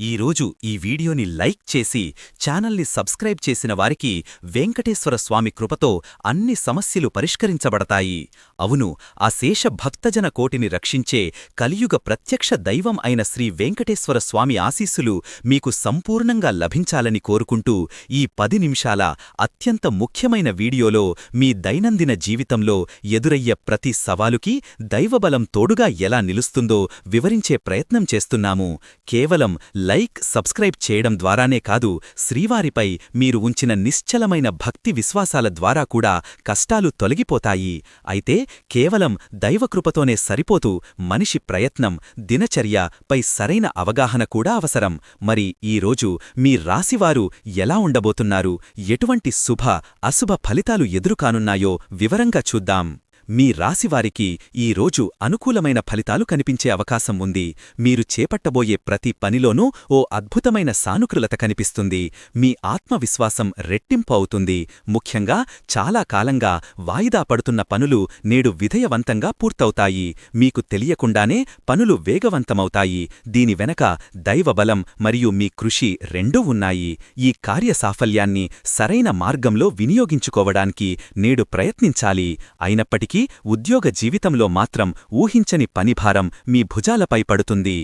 ఈరోజు ఈ వీడియోని లైక్ చేసి ఛానల్ని సబ్స్క్రైబ్ చేసిన వారికి వెంకటేశ్వర స్వామి కృపతో అన్ని సమస్యలు పరిష్కరించబడతాయి. అవును ఆ శేష భక్తజన కోటిని రక్షించే కలియుగ ప్రత్యక్ష దైవం అయిన శ్రీ వెంకటేశ్వర స్వామి ఆశీస్సులు మీకు సంపూర్ణంగా లభించాలని కోరుకుంటూ ఈ పది నిమిషాల అత్యంత ముఖ్యమైన వీడియోలో మీ దైనందిన జీవితంలో ఎదురయ్యే ప్రతి సవాలుకి దైవబలం తోడుగా ఎలా నిలుస్తుందో వివరించే ప్రయత్నం చేస్తున్నాము. కేవలం లైక్ సబ్స్క్రైబ్ చేయడం ద్వారానే కాదు శ్రీవారిపై మీరు ఉంచిన నిశ్చలమైన భక్తి విశ్వాసాల ద్వారా కూడా కష్టాలు తొలగిపోతాయి. అయితే కేవలం దైవకృపతోనే సరిపోతూ మనిషి ప్రయత్నం దినచర్య పై సరైన అవగాహన కూడా అవసరం. మరి ఈరోజు మీ రాశివారు ఎలా ఉండబోతున్నారు? ఎటువంటి శుభ అశుభ ఫలితాలు ఎదురుకానున్నాయో వివరంగా చూద్దాం. మీ రాశివారికి ఈ రోజు అనుకూలమైన ఫలితాలు కనిపించే అవకాశం ఉంది. మీరు చేపట్టబోయే ప్రతి పనిలోనూ ఓ అద్భుతమైన సానుకూలత కనిపిస్తుంది. మీ ఆత్మవిశ్వాసం రెట్టింపు అవుతుంది. ముఖ్యంగా చాలా కాలంగా వాయిదా పడుతున్న పనులు నేడు విధయవంతంగా పూర్తవుతాయి. మీకు తెలియకుండానే పనులు వేగవంతమవుతాయి. దీని వెనక దైవబలం మరియు మీ కృషి రెండూ ఉన్నాయి. ఈ కార్యసాఫల్యాన్ని సరైన మార్గంలో వినియోగించుకోవడానికి నేడు ప్రయత్నించాలి. అయినప్పటికీ ఉద్యోగ జీవితంలో మాత్రం ఊహించని పనిభారం మీ భుజాలపై పడుతుంది.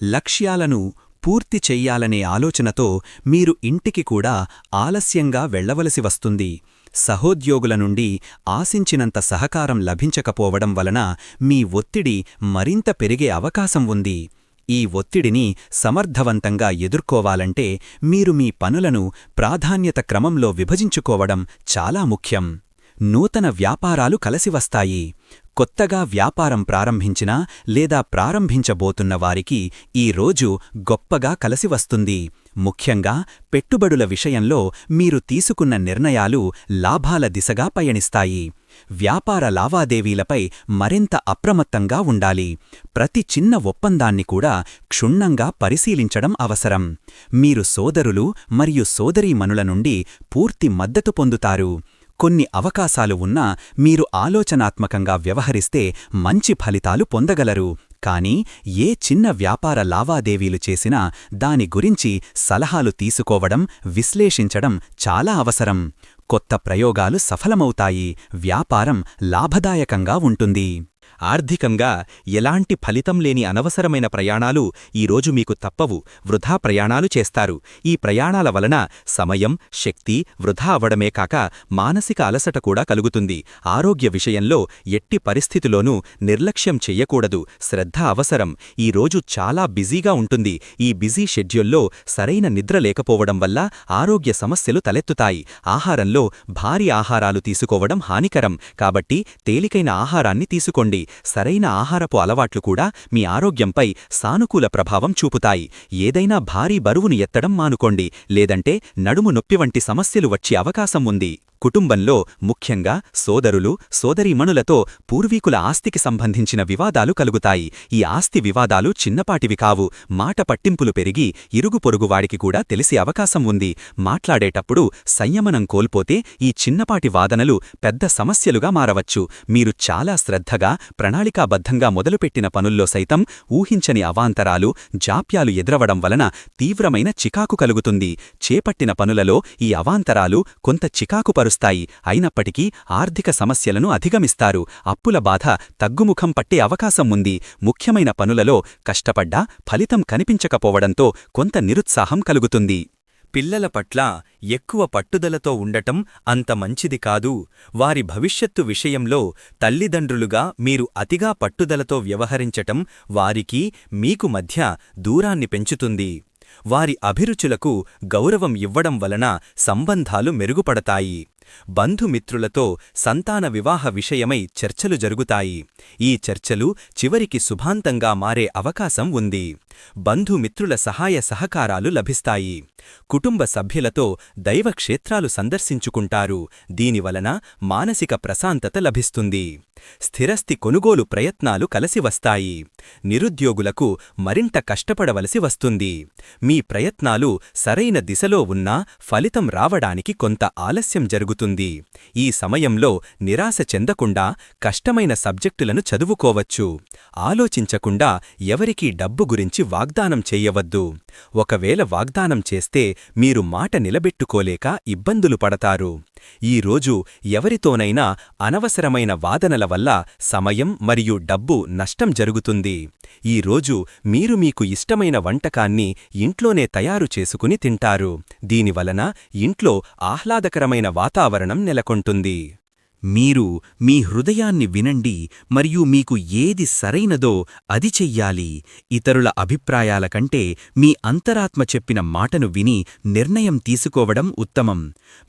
లక్ష్యాలను పూర్తి చెయ్యాలనే ఆలోచనతో మీరు ఇంటికి కూడా ఆలస్యంగా వెళ్ళవలసి వస్తుంది. సహోద్యోగుల నుండి ఆశించినంత సహకారం లభించకపోవడం వలన మీ ఒత్తిడి మరింత పెరిగే అవకాశం ఉంది. ఈ ఒత్తిడిని సమర్థవంతంగా ఎదుర్కోవాలంటే మీరు మీ పనులను ప్రాధాన్యత క్రమంలో విభజించుకోవడం చాలా ముఖ్యం. నూతన వ్యాపారాలు కలసివస్తాయి కొత్తగా వ్యాపారం ప్రారంభించినా లేదా ప్రారంభించబోతున్న వారికి ఈ రోజు గొప్పగా కలసివస్తుంది ముఖ్యంగా పెట్టుబడుల విషయంలో మీరు తీసుకున్న నిర్ణయాలు లాభాల దిశగా పయనిస్తాయి. వ్యాపార లావాదేవీలపై మరింత అప్రమత్తంగా ఉండాలి. ప్రతి చిన్న ఒప్పందాన్ని కూడా క్షుణ్ణంగా పరిశీలించడం అవసరం. మీరు సోదరులు మరియు సోదరీమణుల నుండి పూర్తి మద్దతు పొందుతారు. కొన్ని అవకాశాలు ఉన్నా మీరు ఆలోచనాత్మకంగా వ్యవహరిస్తే మంచి ఫలితాలు పొందగలరు. కానీ ఏ చిన్న వ్యాపార లావాదేవీలు చేసినా దాని గురించి సలహాలు తీసుకోవడం విశ్లేషించడం చాలా అవసరం. కొత్త ప్రయోగాలు సఫలమవుతాయి. వ్యాపారం లాభదాయకంగా ఉంటుంది. ఆర్థికంగా ఎలాంటి ఫలితం లేని అనవసరమైన ప్రయాణాలు ఈరోజు మీకు తప్పవు. వృధా ప్రయాణాలు చేస్తారు. ఈ ప్రయాణాల వలన సమయం శక్తి వృధా అవడమే కాక మానసిక అలసట కూడా కలుగుతుంది. ఆరోగ్య విషయంలో ఎట్టి పరిస్థితిలోనూ నిర్లక్ష్యం చెయ్యకూడదు శ్రద్ధ అవసరం. ఈ రోజు చాలా బిజీగా ఉంటుంది. ఈ బిజీ షెడ్యూల్లో సరైన నిద్ర లేకపోవడం వల్ల ఆరోగ్య సమస్యలు తలెత్తుతాయి. ఆహారంలో భారీ ఆహారాలు తీసుకోవడం హానికరం. కాబట్టి తేలికైన ఆహారాన్ని తీసుకోండి. సరైన ఆహారపు అలవాట్లు కూడా మీ ఆరోగ్యంపై సానుకూల ప్రభావం చూపుతాయి. ఏదైనా భారీ బరువును ఎత్తడం మానుకోండి లేదంటే నడుము నొప్పి వంటి సమస్యలు వచ్చే అవకాశం ఉంది. కుటుంబంలో ముఖ్యంగా సోదరులు సోదరీమణులతో పూర్వీకుల ఆస్తికి సంబంధించిన వివాదాలు కలుగుతాయి. ఈ ఆస్తి వివాదాలు చిన్నపాటివి కావు. మాట పట్టింపులు పెరిగి ఇరుగు పొరుగువాడికి కూడా తెలిసే అవకాశం ఉంది. మాట్లాడేటప్పుడు సంయమనం కోల్పోతే ఈ చిన్నపాటి వాదనలు పెద్ద సమస్యలుగా మారవచ్చు. మీరు చాలా శ్రద్ధగా ప్రణాళికాబద్ధంగా మొదలుపెట్టిన పనుల్లో సైతం ఊహించని అవాంతరాలు జాప్యాలు ఎదురవడం వలన తీవ్రమైన చికాకు కలుగుతుంది. చేపట్టిన పనులలో ఈ అవాంతరాలు కొంత చికాకు మారుస్తాయి అయినప్పటికీ ఆర్థిక సమస్యలను అధిగమిస్తారు. అప్పుల బాధ తగ్గుముఖం పట్టే అవకాశం ఉంది. ముఖ్యమైన పనులలో కష్టపడ్డా ఫలితం కనిపించకపోవడంతో కొంత నిరుత్సాహం కలుగుతుంది. పిల్లల పట్ల ఎక్కువ పట్టుదలతో ఉండటం అంత మంచిది కాదు. వారి భవిష్యత్తు విషయంలో తల్లిదండ్రులుగా మీరు అతిగా పట్టుదలతో వ్యవహరించటం వారికి మీకు మధ్య దూరాన్ని పెంచుతుంది. వారి అభిరుచులకు గౌరవం ఇవ్వడం వలన సంబంధాలు మెరుగుపడతాయి. బంధుమిత్రులతో సంతాన వివాహ విషయమై చర్చలు జరుగుతాయి. ఈ చర్చలు చివరికి శుభాంతంగా మారే అవకాశం ఉంది. బంధుమిత్రుల సహాయ సహకారాలు లభిస్తాయి. కుటుంబ సభ్యులతో దైవక్షేత్రాలు సందర్శించుకుంటారు. దీనివలన మానసిక ప్రశాంతత లభిస్తుంది. స్థిరస్థి కొనుగోలు ప్రయత్నాలు కలసి వస్తాయి. నిరుద్యోగులకు మరింత కష్టపడవలసి వస్తుంది. మీ ప్రయత్నాలు సరైన దిశలో ఉన్నా ఫలితం రావడానికి కొంత ఆలస్యం జరుగుతుంది. ఈ సమయంలో నిరాశ చెందకుండా కష్టమైన సబ్జెక్టులను చదువుకోవచ్చు. ఆలోచించకుండా ఎవరికీ డబ్బు గురించి వాగ్దానం చెయ్యవద్దు ఒకవేళ వాగ్దానం చేస్తే మీరు మాట నిలబెట్టుకోలేక ఇబ్బందులు పడతారు. ఈ రోజు ఎవరితోనైనా అనవసరమైన వాదనల వల్ల సమయం మరియు డబ్బు నష్టం జరుగుతుంది. ఈ రోజు మీరు మీకు ఇష్టమైన వంటకాన్ని ఇంట్లోనే తయారు చేసుకుని తింటారు. దీనివలన ఇంట్లో ఆహ్లాదకరమైన వాతావరణం నెలకొంటుంది. మీరు మీ హృదయాన్ని వినండి మరియు మీకు ఏది సరైనదో అది చెయ్యాలి. ఇతరుల అభిప్రాయాల కంటే మీ అంతరాత్మ చెప్పిన మాటను విని నిర్ణయం తీసుకోవడం ఉత్తమం.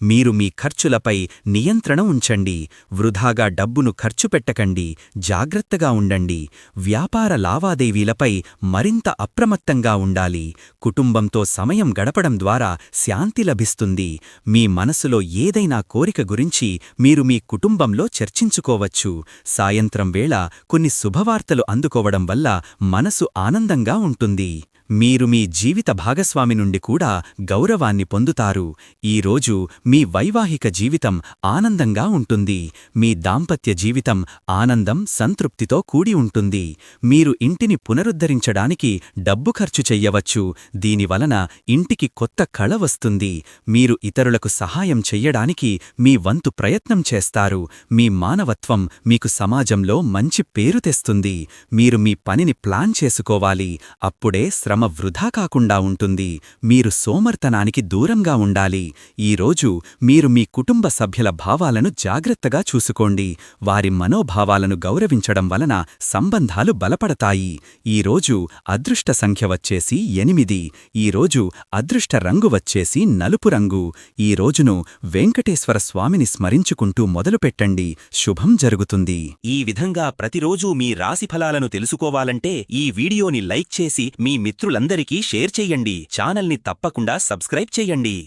మీరు మీ ఖర్చులపై నియంత్రణ ఉంచండి. వృధాగా డబ్బును ఖర్చు పెట్టకండి. జాగ్రత్తగా ఉండండి. వ్యాపార లావాదేవీలపై మరింత అప్రమత్తంగా ఉండాలి. కుటుంబంతో సమయం గడపడం ద్వారా శాంతి లభిస్తుంది. మీ మనసులో ఏదైనా కోరిక గురించి మీరు మీ కుటుంబంలో చర్చించుకోవచ్చు. సాయంత్రం వేళ కొన్ని శుభవార్తలు అందుకోవడం వల్ల మనసు ఆనందంగా ఉంటుంది. మీరు మీ జీవిత భాగస్వామి నుండి కూడా గౌరవాన్ని పొందుతారు. ఈరోజు మీ వైవాహిక జీవితం ఆనందంగా ఉంటుంది. మీ దాంపత్య జీవితం ఆనందం సంతృప్తితో కూడి ఉంటుంది. మీరు ఇంటిని పునరుద్ధరించడానికి డబ్బు ఖర్చు చెయ్యవచ్చు. దీనివలన ఇంటికి కొత్త కళ వస్తుంది. మీరు ఇతరులకు సహాయం చెయ్యడానికి మీ వంతు ప్రయత్నం చేస్తారు. మీ మానవత్వం మీకు సమాజంలో మంచి పేరు తెస్తుంది. మీరు మీ పనిని ప్లాన్ చేసుకోవాలి. అప్పుడే శ్రమ వృధా కాకుండా ఉంటుంది. మీరు సోమర్తనానికి దూరంగా ఉండాలి. ఈరోజు మీరు మీ కుటుంబ సభ్యుల భావాలను జాగ్రత్తగా చూసుకోండి. వారి మనోభావాలను గౌరవించడం వలన సంబంధాలు బలపడతాయి. ఈరోజు అదృష్ట సంఖ్య వచ్చేసి ఎనిమిది. ఈరోజు అదృష్ట రంగు వచ్చేసి నలుపు రంగు. ఈ రోజును వెంకటేశ్వర స్వామిని స్మరించుకుంటూ మొదలుపెట్టండి. శుభం జరుగుతుంది. ఈ విధంగా ప్రతిరోజూ మీ రాశి ఫలాలను తెలుసుకోవాలంటే ఈ వీడియోని లైక్ చేసి మీ మిత్రులందరికీ షేర్ చెయ్యండి ఛానల్ని తప్పకుండా సబ్స్క్రైబ్ చెయ్యండి